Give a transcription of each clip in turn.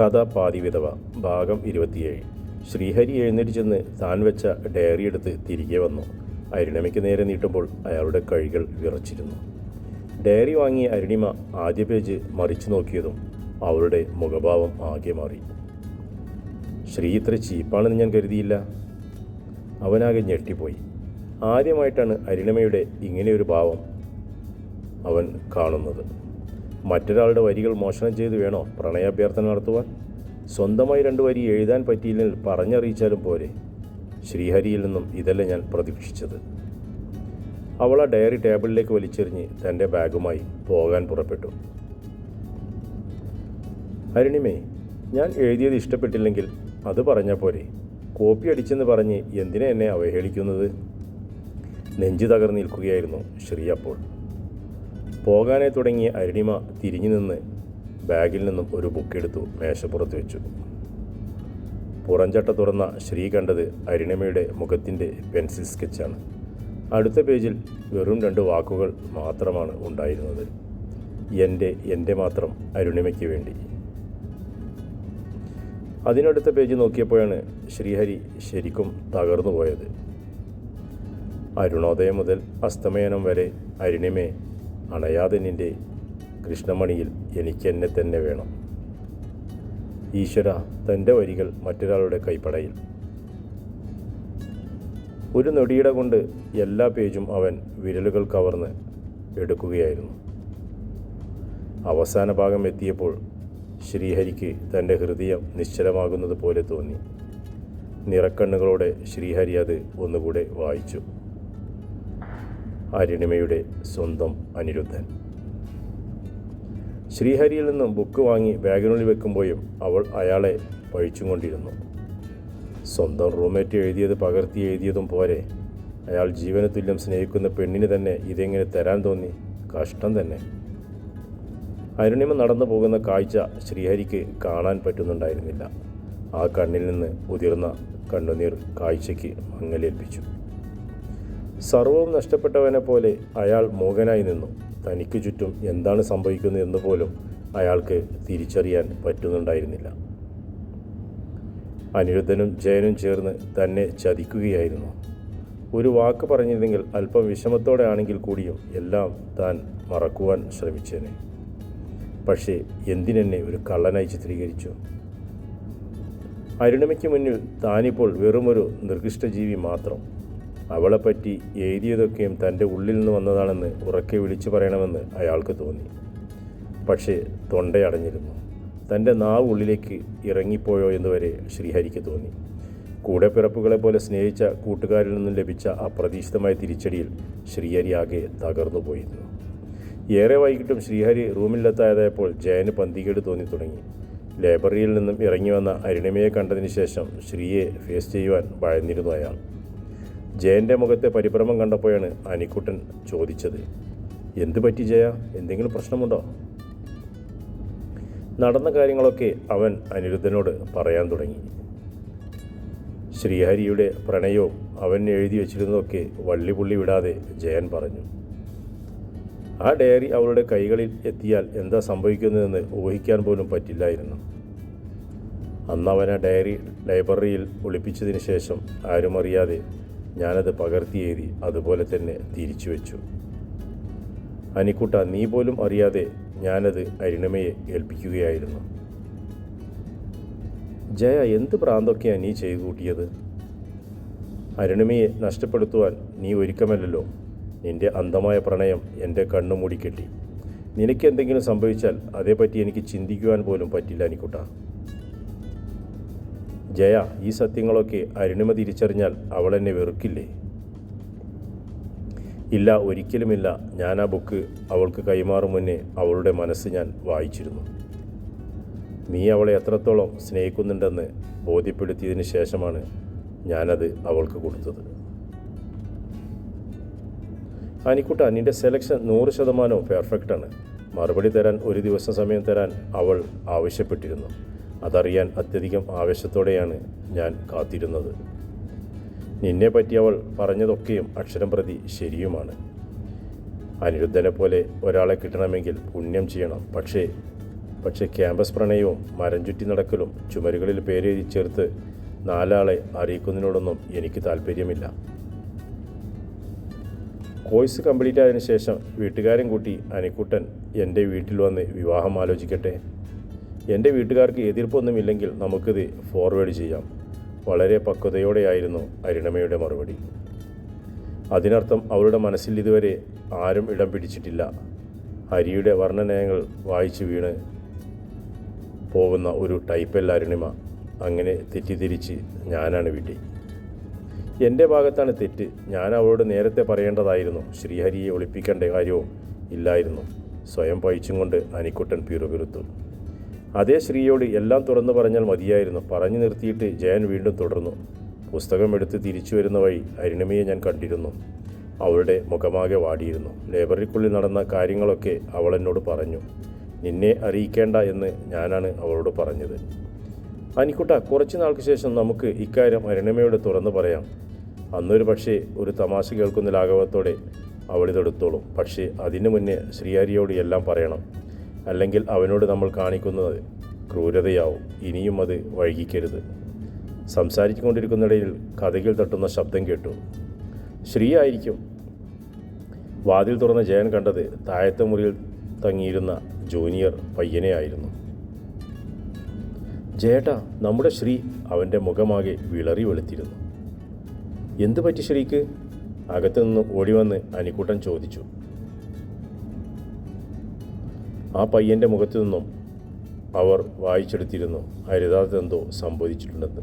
കഥ പാതിവിധവ ഭാഗം ഇരുപത്തിയേഴ്. ശ്രീഹരി എഴുന്നേറ്റ് ചെന്ന് താൻ വെച്ച ഡയറി എടുത്ത് തിരികെ വന്നു. അരുണിമയ്ക്ക് നേരെ നീട്ടുമ്പോൾ അയാളുടെ കഴികൾ വിറച്ചിരുന്നു. ഡയറി വാങ്ങിയ അരുണിമ ആദ്യ പേജ് മറിച്ചു നോക്കിയതും അവളുടെ മുഖഭാവം ആകെ മാറി. ശ്രീ ഇത്ര ചീപ്പാണെന്ന് ഞാൻ കരുതിയില്ല. അവനാകെ ഞെട്ടിപ്പോയി. ആദ്യമായിട്ടാണ് അരുണിമയുടെ ഇങ്ങനെയൊരു ഭാവം അവൻ കാണുന്നത്. മറ്റൊരാളുടെ വരികൾ മോഷണം ചെയ്ത് വേണോ പ്രണയാഭ്യർത്ഥന നടത്തുവാൻ? സ്വന്തമായി രണ്ട് വരി എഴുതാൻ പറ്റിയില്ലെങ്കിൽ പറഞ്ഞറിയിച്ചാലും പോരെ. ശ്രീഹരിയിൽ നിന്നും ഇതല്ല ഞാൻ പ്രതീക്ഷിച്ചത്. അവൾ ആ ഡയറി ടേബിളിലേക്ക് വലിച്ചെറിഞ്ഞ് തന്റെ ബാഗുമായി പോകാൻ പുറപ്പെട്ടു. അരുണിമേ ഞാൻ എഴുതിയത് ഇഷ്ടപ്പെട്ടില്ലെങ്കിൽ അത് പറഞ്ഞാൽ പോരെ. കോപ്പി അടിച്ചെന്ന് പറഞ്ഞ് എന്തിനാ എന്നെ അവഹേളിക്കുന്നത്? നെഞ്ചു തകർന്ന് നിൽക്കുകയായിരുന്നു ശ്രീ അപ്പോൾ. പോകാനേ തുടങ്ങിയ അരുണിമ തിരിഞ്ഞു നിന്ന് ബാഗിൽ നിന്നും ഒരു ബുക്ക് എടുത്തു മേശപ്പുറത്ത് വെച്ചു. പുറംചട്ട തുറന്ന ശ്രീ കണ്ടത് അരുണിമയുടെ മുഖത്തിന്റെ പെൻസിൽ സ്കെച്ചാണ്. അടുത്ത പേജിൽ വെറും രണ്ട് വാക്കുകൾ മാത്രമാണ് ഉണ്ടായിരുന്നത്. എന്റെ എന്റെ മാത്രം അരുണിമയ്ക്ക് വേണ്ടി. അതിനടുത്ത പേജ് നോക്കിയപ്പോഴാണ് ശ്രീഹരി ശരിക്കും തകർന്നു പോയത് അരുണോദയം മുതൽ അസ്തമയനം വരെ അരുണിമേ അണയാതെ നിന്റെ കൃഷ്ണമണിയിൽ എനിക്കെന്നെ തന്നെ വേണം. ഈശ്വര തന്റെ വരികൾ മറ്റൊരാളുടെ കൈപ്പടയിൽ. ഒരു നൊടിയിട കൊണ്ട് എല്ലാ പേജും അവൻ വിരലുകൾ കവർന്ന് എടുക്കുകയായിരുന്നു. അവസാന ഭാഗം എത്തിയപ്പോൾ ശ്രീഹരിക്ക് തന്റെ ഹൃദയം നിശ്ചലമാകുന്നത് പോലെ തോന്നി. നിറക്കണ്ണുകളോടെ ശ്രീഹരി അത് ഒന്നുകൂടെ വായിച്ചു. അരുണിമയുടെ സ്വന്തം അനിരുദ്ധൻ. ശ്രീഹരിയിൽ നിന്നും ബുക്ക് വാങ്ങി ബാഗിനുള്ളിൽ വെക്കുമ്പോഴും അവൾ അയാളെ പഴിച്ചുകൊണ്ടിരുന്നു. സ്വന്തം റൂംമേറ്റ് എഴുതിയത് പകർത്തി എഴുതിയതും പോരെ. അയാൾ ജീവന തുല്യം സ്നേഹിക്കുന്ന പെണ്ണിന് തന്നെ ഇതെങ്ങനെ തരാൻ തോന്നി? കഷ്ടം തന്നെ. അരുണിമ നടന്നു പോകുന്ന കാഴ്ച ശ്രീഹരിക്ക് കാണാൻ പറ്റുന്നുണ്ടായിരുന്നില്ല. ആ കണ്ണിൽ നിന്ന് ഉതിർന്ന കണ്ണുനീർ കാഴ്ചയ്ക്ക് മങ്ങലേൽപ്പിച്ചു. സർവവും നഷ്ടപ്പെട്ടവനെ പോലെ അയാൾ മോഹനായി നിന്നു. തനിക്ക് ചുറ്റും എന്താണ് സംഭവിക്കുന്നത് എന്ന് പോലും അയാൾക്ക് തിരിച്ചറിയാൻ പറ്റുന്നുണ്ടായിരുന്നില്ല. അനിരുദ്ധനും ജയനും ചേർന്ന് തന്നെ ചതിക്കുകയായിരുന്നു. ഒരു വാക്ക് പറഞ്ഞിരുന്നെങ്കിൽ അല്പം വിഷമത്തോടെ ആണെങ്കിൽ കൂടിയും എല്ലാം താൻ മറക്കുവാൻ ശ്രമിച്ചേനെ. പക്ഷേ എന്തിനെന്നെ ഒരു കള്ളനായി ചിത്രീകരിച്ചു? അരുണിമയ്ക്ക് മുന്നിൽ താനിപ്പോൾ വെറുമൊരു നിർഗിഷ്ടജീവി മാത്രം. അവളെപ്പറ്റി എഴുതിയതൊക്കെയും തന്റെ ഉള്ളിൽ നിന്ന് വന്നതാണെന്ന് ഉറക്കെ വിളിച്ചു പറയണമെന്ന് അയാൾക്ക് തോന്നി. പക്ഷേ തൊണ്ടയടഞ്ഞിരുന്നു തന്റെ നാവ് ഉള്ളിലേക്ക് ഇറങ്ങിപ്പോയോ എന്ന് വരെ ശ്രീഹരിക്ക് തോന്നി. കൂടെ പിറപ്പുകളെ പോലെ സ്നേഹിച്ച കൂട്ടുകാരിൽ നിന്നും ലഭിച്ച അപ്രതീക്ഷിതമായ തിരിച്ചടിയിൽ ശ്രീഹരി ആകെ തകർന്നു പോയിരുന്നു. ഏറെ വൈകിട്ടും ശ്രീഹരി റൂമിലെത്താതായപ്പോൾ ജയന് പന്തികേട് തോന്നി തുടങ്ങി. ലൈബ്രറിയിൽ നിന്നും ഇറങ്ങി വന്ന അരുണിമയെ കണ്ടതിന് ശേഷം ശ്രീയെ ഫേസ് ചെയ്യുവാൻ ഭയന്നിരുന്നു അയാൾ. ജയന്റെ മുഖത്തെ പരിഭ്രമം കണ്ടപ്പോഴാണ് അനിക്കുട്ടൻ ചോദിച്ചത് എന്തു പറ്റി ജയ? എന്തെങ്കിലും പ്രശ്നമുണ്ടോ? നടന്ന കാര്യങ്ങളൊക്കെ അവൻ അനിരുദ്ധനോട് പറയാൻ തുടങ്ങി. ശ്രീഹരിയുടെ പ്രണയവും അവൻ എഴുതി വച്ചിരുന്നതൊക്കെ വള്ളിപുള്ളി വിടാതെ ജയൻ പറഞ്ഞു. ആ ഡയറി അവളുടെ കൈകളിൽ എത്തിയാൽ എന്താ സംഭവിക്കുന്നതെന്ന് ഊഹിക്കാൻ പോലും പറ്റില്ലായിരുന്നു. അന്ന് അവൻ ആ ഡയറി ലൈബ്രറിയിൽ ഒളിപ്പിച്ചതിന് ശേഷം ആരും അറിയാതെ ഞാനത് പകർത്തി എഴുതി അതുപോലെ തന്നെ തിരിച്ചു വെച്ചു. അനിക്കുട്ട നീ പോലും അറിയാതെ ഞാനത് അരുണമയെ ഏൽപ്പിക്കുകയായിരുന്നു. ജയ എന്ത് പ്രാന്തൊക്കെയാണ് നീ ചെയ്തു കൂട്ടിയത്? അരുണിമയെ നഷ്ടപ്പെടുത്തുവാൻ നീ ഒരുക്കമല്ലല്ലോ. നിന്റെ അന്ധമായ പ്രണയം എന്റെ കണ്ണു മൂടിക്കെട്ടി. നിനക്ക് എന്തെങ്കിലും സംഭവിച്ചാൽ അതേപ്പറ്റി എനിക്ക് ചിന്തിക്കുവാൻ പോലും പറ്റില്ല അനിക്കുട്ട. ജയ ഈ സത്യങ്ങളൊക്കെ അരുണിമ തിരിച്ചറിഞ്ഞാൽ അവൾ എന്നെ വെറുക്കില്ലേ? ഇല്ല ഒരിക്കലുമില്ല. ഞാൻ ആ ബുക്ക് അവൾക്ക് കൈമാറും മുന്നേ അവളുടെ മനസ്സ് ഞാൻ വായിച്ചിരുന്നു. നീ അവളെ എത്രത്തോളം സ്നേഹിക്കുന്നുണ്ടെന്ന് ബോധ്യപ്പെടുത്തിയതിന് ശേഷമാണ് ഞാനത് അവൾക്ക് കൊടുത്തത്. അനിക്കുട്ട നിന്റെ സെലക്ഷൻ നൂറ് ശതമാനവും പെർഫെക്റ്റാണ്. മറുപടി തരാൻ ഒരു ദിവസം സമയം തരാൻ അവൾ ആവശ്യപ്പെട്ടിരുന്നു. അതറിയാൻ അത്യധികം ആവേശത്തോടെയാണ് ഞാൻ കാത്തിരുന്നത്. നിന്നെ പറ്റി അവൾ പറഞ്ഞതൊക്കെയും അക്ഷരം പ്രതി ശരിയുമാണ്. അനിരുദ്ധനെ പോലെ ഒരാളെ കിട്ടണമെങ്കിൽ പുണ്യം ചെയ്യണം. പക്ഷേ പക്ഷേ ക്യാമ്പസ് പ്രണയവും മരം ചുറ്റി നടക്കലും ചുമരുകളിൽ പേരെഴുതി ചേർത്ത് നാലാളെ അറിയിക്കുന്നതിനോടൊന്നും എനിക്ക് താല്പര്യമില്ല. കോഴ്സ് കംപ്ലീറ്റ് ആയതിനു ശേഷം വീട്ടുകാരും കൂട്ടി അനിക്കുട്ടൻ എന്റെ വീട്ടിൽ വന്ന് വിവാഹം ആലോചിക്കട്ടെ? എന്റെ വീട്ടുകാർക്ക് എതിർപ്പൊന്നുമില്ലെങ്കിൽ നമുക്കിത് ഫോർവേഡ് ചെയ്യാം. വളരെ പക്വതയോടെയായിരുന്നു അരുണമയുടെ മറുപടി. അതിനർത്ഥം അവളുടെ മനസ്സിൽ ഇതുവരെ ആരും ഇടം പിടിച്ചിട്ടില്ല. ഹരിയുടെ വർണനയങ്ങൾ വായിച്ചു വീണ് പോകുന്ന ഒരു ടൈപ്പല്ല അരുണിമ. അങ്ങനെ തെറ്റിദ്ധരിച്ച് ഞാനാണ് വിട്ടി. എന്റെ ഭാഗത്താണ് തെറ്റ്. ഞാൻ അവളോട് നേരത്തെ പറയേണ്ടതായിരുന്നു. ശ്രീഹരിയെ ഒളിപ്പിക്കേണ്ട കാര്യവും ഇല്ലായിരുന്നു. സ്വയം പഴിച്ചും കൊണ്ട് അനിക്കുട്ടൻ പിറുപിറുത്തു. അതേ ശ്രീയോട് എല്ലാം തുറന്നു പറഞ്ഞാൽ മതിയായിരുന്നു. പറഞ്ഞു നിർത്തിയിട്ട് ജയൻ വീണ്ടും തുടർന്നു. പുസ്തകം എടുത്ത് തിരിച്ചു വരുന്ന വഴി അരുണിമയെ ഞാൻ കണ്ടിരുന്നു. അവളുടെ മുഖമാകെ വാടിയിരുന്നു. ലൈബ്രറിക്കുള്ളിൽ നടന്ന കാര്യങ്ങളൊക്കെ അവൾ എന്നോട് പറഞ്ഞു. നിന്നെ അറിയിക്കേണ്ട എന്ന് ഞാനാണ് അവളോട് പറഞ്ഞത്. അനിക്കുട്ട കുറച്ച് നാൾക്ക് ശേഷം നമുക്ക് ഇക്കാര്യം അരുണിമയോട് തുറന്നു പറയാം. അന്നൊരു പക്ഷേ ഒരു തമാശ കേൾക്കുന്ന ലാഘവത്തോടെ അവളിതെടുത്തോളും. പക്ഷേ അതിനു മുന്നേ ശ്രീഹരിയോട് എല്ലാം പറയണം. അല്ലെങ്കിൽ അവനോട് നമ്മൾ കാണിക്കുന്നത് ക്രൂരതയാവും. ഇനിയും അത് വൈകിക്കരുത്. സംസാരിച്ചുകൊണ്ടിരിക്കുന്നിടയിൽ കഥകിൽ തട്ടുന്ന ശബ്ദം കേട്ടു. ശ്രീ ആയിരിക്കും വാതിൽ തുറന്ന ജയൻ കണ്ടത് താഴത്തെ മുറിയിൽ തങ്ങിയിരുന്ന ജൂനിയർ പയ്യനെ ആയിരുന്നു. ജേട്ടാ നമ്മുടെ ശ്രീ അവന്റെ മുഖമാകെ വിളറി വെളുത്തിരുന്നു. എന്തു പറ്റി ശ്രീക്ക്? അകത്തു നിന്ന് ഓടി വന്ന് അനിക്കുട്ടൻ ചോദിച്ചു. ആ പയ്യന്റെ മുഖത്തു നിന്നും അവർ വായിച്ചെടുത്തിരുന്നു. ഹരിതാതെന്തോ സംഭവിച്ചിട്ടുണ്ടെന്ന്.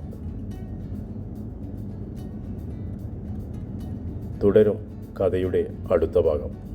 തുടരും കഥയുടെ അടുത്ത ഭാഗം.